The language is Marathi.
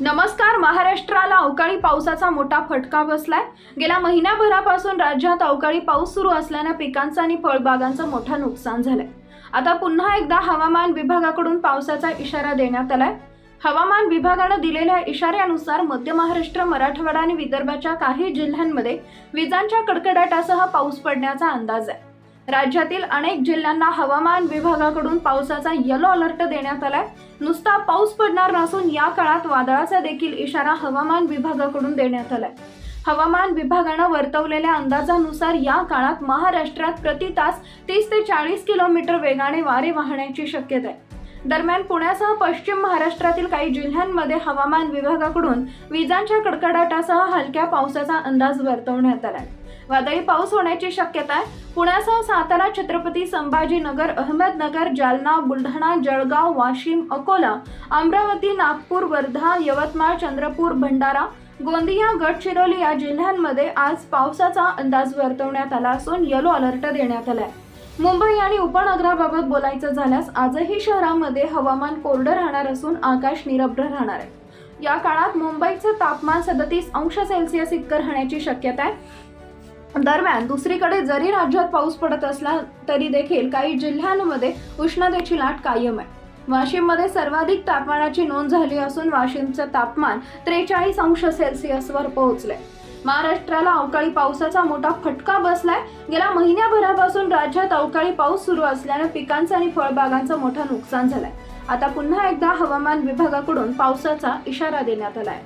नमस्कार महाराष्ट्राला अवकाळी पावसाचा मोठा फटका बसलाय. गेल्या महिन्याभरापासून राज्यात अवकाळी पाऊस सुरू असल्यानं पिकांचं आणि फळबागांचं मोठं नुकसान झालंय. आता पुन्हा एकदा हवामान विभागाकडून पावसाचा इशारा देण्यात आलाय. हवामान विभागानं दिलेल्या इशाऱ्यानुसार मध्य महाराष्ट्र मराठवाडा आणि विदर्भाच्या काही जिल्ह्यांमध्ये विजांच्या कडकडाटासह पाऊस पडण्याचा अंदाज आहे. राज्यातील अनेक जिल्ह्यांना हवामान विभागाकडून पावसाचा येलो अलर्ट देण्यात आलाय. नुसता पाऊस पडणार नसून या काळात वादळाचा देखील इशारा हवामान विभागाकडून देण्यात आलाय. हवामान विभागानं वर्तवलेल्या अंदाजानुसार या काळात महाराष्ट्रात प्रति तास तीस ते चाळीस किलोमीटर वेगाने वारे वाहण्याची शक्यता आहे. दरम्यान पुण्यासह पश्चिम महाराष्ट्रातील काही जिल्ह्यांमध्ये हवामान विभागाकडून विजांच्या कडकडाटासह हलक्या पावसाचा अंदाज वर्तवण्यात आलाय. वादळी पाऊस होण्याची शक्यता आहे. पुण्यासह सातारा छत्रपती संभाजीनगर अहमदनगर जालना बुलढाणा जळगाव वाशिम अकोला अमरावती नागपूर वर्धा यवतमाळ चंद्रपूर भंडारा गोंदिया गडचिरोली या जिल्ह्यांमध्ये आज पावसाचा अंदाज वर्तवण्यात आला असून येलो अलर्ट देण्यात आलाय. मुंबई आणि उपनगराबाबत बोलायचं झाल्यास आजही शहरामध्ये हवामान कोरडं राहणार असून आकाश निरभ्र राहणार आहे. या काळात मुंबईचं तापमान सदतीस अंश सेल्सिअस इतकं राहण्याची शक्यता आहे. दरम्यान दुसरीकडे जरी राज्यात पाऊस पडत असला तरी देखील काही जिल्ह्यांमध्ये उष्णतेची लाट कायम आहे. वाशिममध्ये सर्वाधिक तापमानाची नोंद झाली असून वाशिमचं तापमान त्रेचाळीस अंश सेल्सिअसवर पोहोचले महाराष्ट्राला अवकाळी पावसाचा मोठा फटका बसलाय. गेल्या महिन्याभरापासून राज्यात अवकाळी पाऊस सुरू असल्याने पिकांचं आणि फळबागांचं मोठं नुकसान झालंय. आता पुन्हा एकदा हवामान विभागाकडून पावसाचा इशारा देण्यात आलाय.